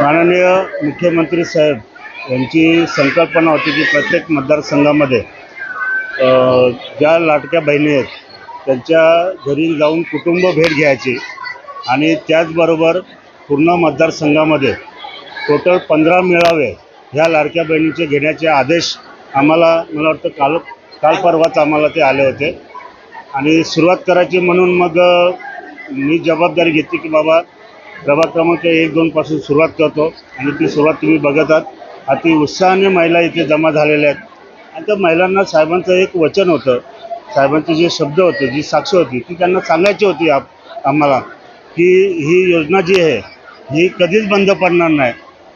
माननीय मुख्यमंत्री साहेब यांची संकल्पना होती की प्रत्येक मतदारसंघामध्ये ज्या लाटक्या बहिणी आहेत त्यांच्या घरी जाऊन कुटुंब भेट घ्यायची आणि त्याचबरोबर पूर्ण मतदारसंघामध्ये टोटल पंधरा मेळावे ह्या लाडक्या बहिणीचे घेण्याचे आदेश आम्हाला मला वाटतं काल काल परवाच आम्हाला ते आले होते. आणि सुरुवात करायची म्हणून मग मी जबाबदारी घेतली की बाबा प्रभाग क्रमांक एक दोनपासून सुरुवात करतो. आणि ती सुरुवात तुम्ही बघत आहात अति उत्साहाने महिला इथे जमा झालेल्या आहेत. आणि त्या महिलांना साहेबांचं एक वचन होतं. साहेबांचे जे शब्द होते जी साक्ष होती ती त्यांना सांगायची होती आप आम्हाला की ही योजना जी आहे ही कधीच बंद पडणार नाही.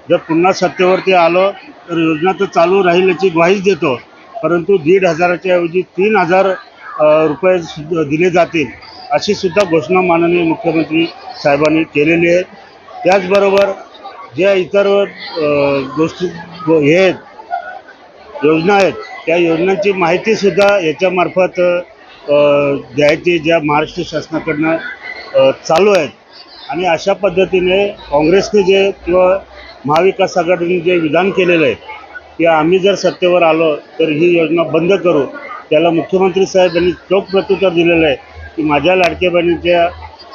जर पुन्हा सत्तेवरती आलो तर योजना तर चालू राहील याची ग्वाहीच देतो. परंतु दीड हजाराच्या ऐवजी तीन हजार रुपये सुद्धा दिले जातील. अशी सुद्धा घोषणा माननीय मुख्यमंत्री साहेबांनी केलेली आहे. त्याचबरोबर ज्या इतर गोष्टी हे आहेत योजना आहेत त्या योजनांची माहितीसुद्धा याच्यामार्फत द्यायची ज्या महाराष्ट्र शासनाकडनं चालू आहेत. आणि अशा पद्धतीने काँग्रेसने जे किंवा महाविकास आघाडीने जे विधान केलेलं आहे की आम्ही जर सत्तेवर आलो तर ही योजना बंद करू त्याला मुख्यमंत्री साहेब यांनी चोख प्रत्युत्तर दिलेलं आहे. की माझ्या लाडक्या बहिणीच्या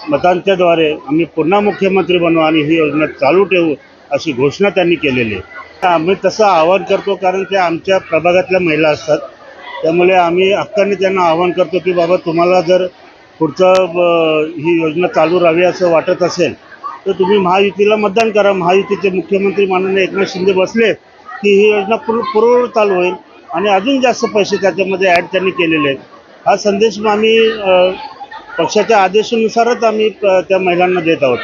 मतांच्याद्वारे आम्ही पुन्हा मुख्यमंत्री बनवू आणि ही योजना चालू ठेवू अशी घोषणा त्यांनी केलेली आहे. आम्ही तसं आवाहन करतो कारण त्या आमच्या प्रभागातल्या महिला असतात. त्यामुळे आम्ही हक्काने त्यांना आवाहन करतो की बाबा तुम्हाला जर पुढचं ही योजना चालू राहावी असं वाटत असेल तर तुम्ही महायुतीला मतदान करा. महायुतीचे मुख्यमंत्री माननीय एकनाथ शिंदे बसले की ही योजना पूर्ण पूर्ववत चालू होईल आणि अजून जास्त पैसे त्याच्यामध्ये ॲड त्यांनी केलेले आहेत. हा संदेश मग आम्ही पक्षाच्या आदेशानुसारच आम्ही त्या महिलांना देत आहोत.